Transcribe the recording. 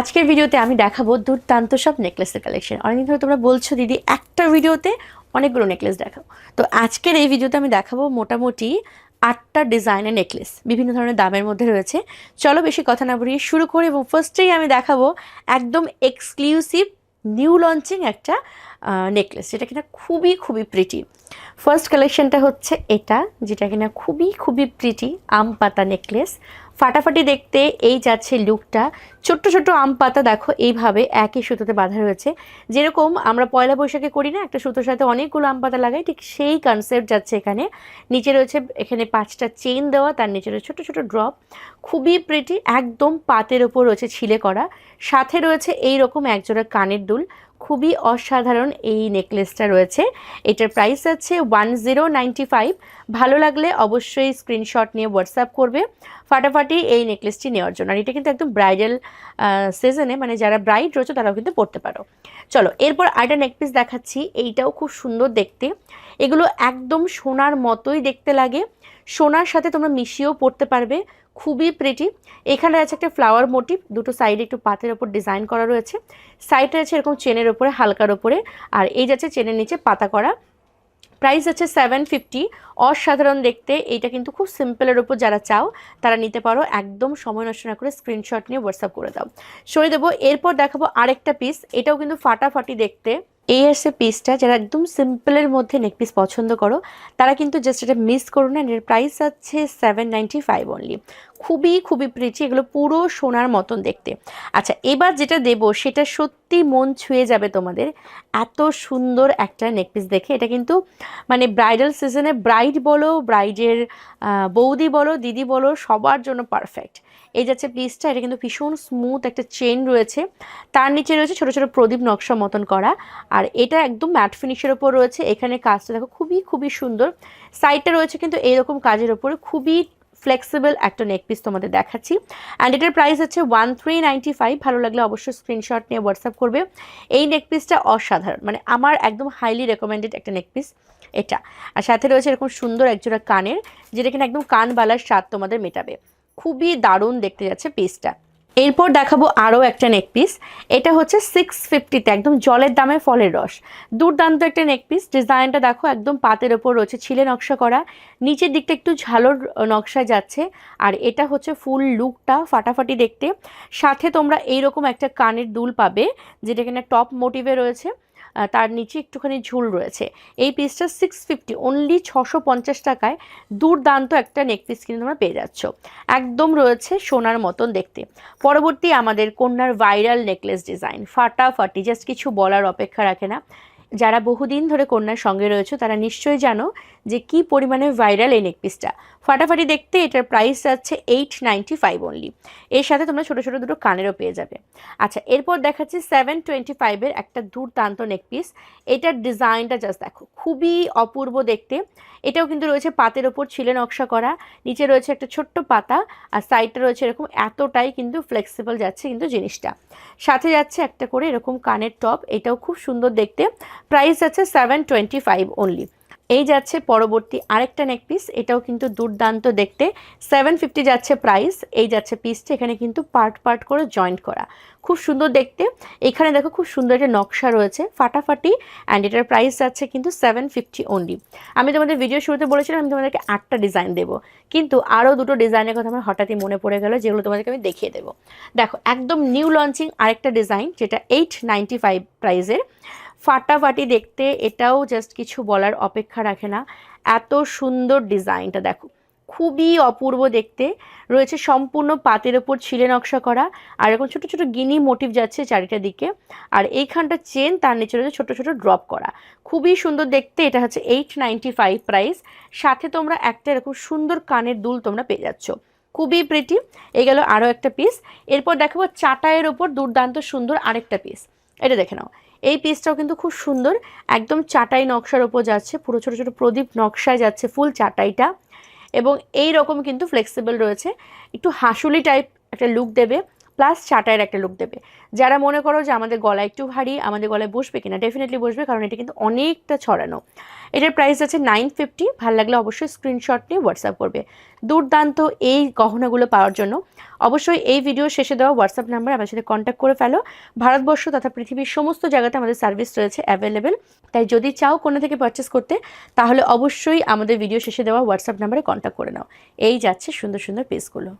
আজকের ভিডিওতে আমি দেখাবো দুর্দান্ত সব নেকলেসের কালেকশন অনেকদিন ধরে তোমরা বলছো, দিদি, একটা ভিডিওতে অনেকগুলো নেকলেস দেখাও। তো আজকের এই ভিডিওতে আমি দেখাবো মোটামুটি আটটা ডিজাইনের নেকলেস বিভিন্ন ধরনের দামের মধ্যে রয়েছে। চলো বেশি কথা না বলিয়ে শুরু করি এবং ফার্স্টেই আমি দেখাবো একদম এক্সক্লুসিভ নিউ লঞ্চিং একটা নেকলেস যেটা কিনা খুবই খুবই প্রিটি ফার্স্ট কালেকশনটা হচ্ছে এটা, যেটা কিনা খুবই খুবই প্রিটি আম পাতা নেকলেস ফাটাফাটি দেখতে এই যাচ্ছে লুকটা। ছোট্ট ছোট্ট আম পাতা দেখো, এইভাবে একই সুতোতে বাঁধা রয়েছে। যেরকম আমরা পয়লা বৈশাখে করি না, একটা সুতোর সাথে অনেকগুলো আম পাতা লাগাই, ঠিক সেই কনসেপ্ট যাচ্ছে এখানে। নিচে রয়েছে এখানে পাঁচটা চেন দেওয়া, তার নিচে রয়েছে ছোটো ছোটো ড্রপ খুবই প্রিটি একদম পাতের ওপর রয়েছে ছিলে করা। সাথে রয়েছে এই রকম একজোড়া কানের দুল। খুবই অসাধারণ এই নেকলেসটা রয়েছে। এটার প্রাইস আছে ওয়ান জিরো নাইনটি ফাইভ ভালো লাগলে অবশ্যই স্ক্রিনশট নিয়ে হোয়াটসঅ্যাপ করবে। ফাটাফাটি এই নেকলেসটি নেওয়ার জন্য। আর এটা কিন্তু একদম ব্রাইডাল সিজনে মানে যারা ব্রাইড রয়েছে তারাও কিন্তু পড়তে পারো। চলো, এরপর আরেকটা নেকপিস দেখাচ্ছি। এইটাও খুব সুন্দর দেখতে। এগুলো একদম সোনার মতোই দেখতে লাগে। সোনার সাথে তোমরা মিশিয়েও পড়তে পারবে। খুবই প্রিটি এখানে আছে একটা ফ্লাওয়ার মোটিভ দুটো সাইডে একটু পাতের ওপর ডিজাইন করা রয়েছে। সাইডে আছে এরকম চেনের ওপরে, হালকার ওপরে, আর এই যাচ্ছে চেনের নিচে পাতা করা। প্রাইস আছে সেভেন ফিফটি অসাধারণ দেখতে, এইটা কিন্তু খুব সিম্পলের ওপর যারা চাও, তারা নিতে পারো। একদম সময় নষ্ট না করে স্ক্রিনশট নিয়ে হোয়াটসঅ্যাপ করে দাও। সরিয়ে দেবো, এরপর দেখাবো আরেকটা পিস এটাও কিন্তু ফাটাফাটি দেখতে। এই আসছে পিসটা যারা একদম সিম্পলের মধ্যে নেক পিস পছন্দ করো, তারা কিন্তু জাস্ট এটা মিস করো না। এর প্রাইস আছে সেভেন নাইনটি ফাইভ অনলি খুবই খুবই প্রিটি এগুলো পুরো সোনার মতন দেখতে। আচ্ছা এবার যেটা দেবো, সেটা সত্যি মন ছুঁয়ে যাবে তোমাদের। এত সুন্দর একটা নেকপিস দেখে। এটা কিন্তু মানে ব্রাইডাল সিজনে ব্রাইড বলো ব্রাইডের বৌদি বলো, দিদি বলো, সবার জন্য পারফেক্ট এই যাচ্ছে পিসটা এটা কিন্তু ভীষণ স্মুথ একটা চেন রয়েছে। তার নিচে রয়েছে ছোটো ছোটো প্রদীপ নকশা মতন করা। আর এটা একদম ম্যাট ফিনিশের ওপর রয়েছে। এখানে কাজটা দেখো খুবই খুবই সুন্দর। সাইডটা রয়েছে কিন্তু এইরকম কাজের ওপরে। খুবই ফ্লেক্সিবল একটা নেক পিস তোমাদের দেখাচ্ছি। অ্যান্ড এটার প্রাইস হচ্ছে ওয়ান থ্রি নাইনটি ফাইভ ভালো লাগলে অবশ্যই স্ক্রিনশট নিয়ে হোয়াটসঅ্যাপ করবে। এই নেক পিসটা অসাধারণ। মানে আমার একদম হাইলি রেকমেন্ডেড একটা নেক পিস এটা। আর সাথে রয়েছে এরকম সুন্দর একজোড়া কানের, যেটা কিনা একদম কানবালার স্বাদ তোমাদের মেটাবে। খুবই দারুণ দেখতে যাচ্ছে পিসটা এরপর দেখাবো আরও একটা নেকপিস এটা হচ্ছে সিক্স ফিফটিতে একদম জলের দামে ফলের রস। দুর্দান্ত একটা নেকপিস ডিজাইনটা দেখো, একদম পাতের ওপর রয়েছে, ছিলে নকশা করা। নিচের দিকটা একটু ঝালোর নকশায় যাচ্ছে। আর এটা হচ্ছে ফুল লুকটা ফাটাফাটি দেখতে। সাথে তোমরা এইরকম একটা কানের দুল পাবে, যেটা কিনা টপ মোটিভে রয়েছে। তার নিচে একটুখানি ঝুল রয়েছে। এই পিসটা সিক্স ফিফটি অনলি ছশো পঞ্চাশ টাকায় দুর্দান্ত একটা নেক পিস কিন্তু তোমরা পেয়ে যাচ্ছ। একদম রয়েছে সোনার মতন দেখতে। পরবর্তী আমাদের কন্যার ভাইরাল নেকলেস ডিজাইন ফাটাফাটি জাস্ট কিছু বলার অপেক্ষা রাখে না। যারা বহুদিন ধরে কন্যার সঙ্গে রয়েছে, তারা নিশ্চয়ই জানো যে কি পরিমাণে ভাইরাল এই নেকপিসটা ফাটাফাটি দেখতে এটার প্রাইস যাচ্ছে এইট নাইনটি ফাইভ অনলি এর সাথে তোমরা ছোটো ছোটো দুটো কানেরও পেয়ে যাবে। আচ্ছা এরপর দেখাচ্ছি সেভেন টোয়েন্টি ফাইভের একটা দুর্দান্ত নেকপিস এটার ডিজাইনটা জাস্ট দেখো, খুবই অপূর্ব দেখতে। এটাও কিন্তু রয়েছে পাতের ওপর ছিলে নকশা করা। নিচে রয়েছে একটা ছোট্ট পাতা, আর সাইডটা রয়েছে এরকম এতটাই কিন্তু ফ্লেক্সিবল যাচ্ছে কিন্তু জিনিসটা। সাথে যাচ্ছে একটা করে এরকম কানের টপ এটাও খুব সুন্দর দেখতে। প্রাইস আছে সেভেন টোয়েন্টি ফাইভ অনলি এই যাচ্ছে পরবর্তী আরেকটা নেক পিস এটাও কিন্তু দুর্দান্ত দেখতে। সেভেন ফিফটি যাচ্ছে প্রাইস এই যাচ্ছে পিসটা এখানে কিন্তু পার্ট পার্ট করে জয়েন্ট করা। খুব সুন্দর দেখতে। এখানে দেখো খুব সুন্দর একটা নকশা রয়েছে, ফাটাফাটি অ্যান্ড এটার প্রাইস যাচ্ছে কিন্তু সেভেন ফিফটি অনলি আমি তোমাদের ভিডিও শুরুতে বলেছিলাম, আমি তোমাদেরকে আটটা ডিজাইন দেবো। কিন্তু আরও দুটো ডিজাইনের কথা আমার হঠাৎই মনে পড়ে গেল, যেগুলো তোমাদেরকে আমি দেখিয়ে দেবো। দেখো, একদম নিউ লঞ্চিং আরেকটা ডিজাইন যেটা এইট নাইনটি ফাইভ প্রাইসের ফাটাফাটি দেখতে এটাও জাস্ট কিছু বলার অপেক্ষা রাখে না। এত সুন্দর ডিজাইনটা দেখো। খুবই অপূর্ব দেখতে। রয়েছে সম্পূর্ণ পাতের ওপর ছিলে নকশা করা। আর এরকম ছোটো ছোটো গিনি মোটিভ যাচ্ছে চারিটা দিকে। আর এইখানটা চেন তার নিচে রয়েছে ছোটো ছোটো ড্রপ করা। খুবই সুন্দর দেখতে। এটা হচ্ছে এইট নাইনটি ফাইভ প্রাইস সাথে তোমরা একটা এরকম সুন্দর কানের দুল তোমরা পেয়ে যাচ্ছ। খুবই প্রিটি এই গেল আরও একটা পিস এরপর দেখাবো চাটায়ের ওপর দুর্দান্ত সুন্দর আরেকটা পিস এটা দেখে নাও। এই পিসটাও কিন্তু খুব সুন্দর। একদম চাটাই নকশার ওপর যাচ্ছে, পুরো ছোটো ছোটো প্রদীপ নকশায় যাচ্ছে ফুল চাটাইটা। এবং এই রকম কিন্তু ফ্লেক্সিবল রয়েছে। একটু হাসুলি টাইপ একটা লুক দেবে। প্লাস চাটায়ের একটা লুক দেবে। যারা মনে করো যে আমাদের গলা একটু ভারী, আমাদের গলায় বসবে কিনা ডেফিনেটলি বসবে, কারণ এটা কিন্তু অনেকটা ছড়ানো। এটার প্রাইস আছে নাইন ফিফটি ভালো লাগলে অবশ্যই স্ক্রিনশট নিয়ে হোয়াটসঅ্যাপ করবে। দুর্দান্ত এই গহনাগুলো পাওয়ার জন্য। অবশ্যই এই ভিডিও শেষে দেওয়া হোয়াটসঅ্যাপ নাম্বার আমার সাথে কন্ট্যাক্ট করে ফেলো। ভারতবর্ষ তথা পৃথিবীর সমস্ত জায়গাতে আমাদের সার্ভিস রয়েছে অ্যাভেলেবেল তাই যদি চাও কোনো থেকে পারচেস করতে, তাহলে অবশ্যই আমাদের ভিডিও শেষে দেওয়া হোয়াটসঅ্যাপ নাম্বারে কন্ট্যাক্ট করে নাও। এই যাচ্ছে সুন্দর সুন্দর পিসগুলো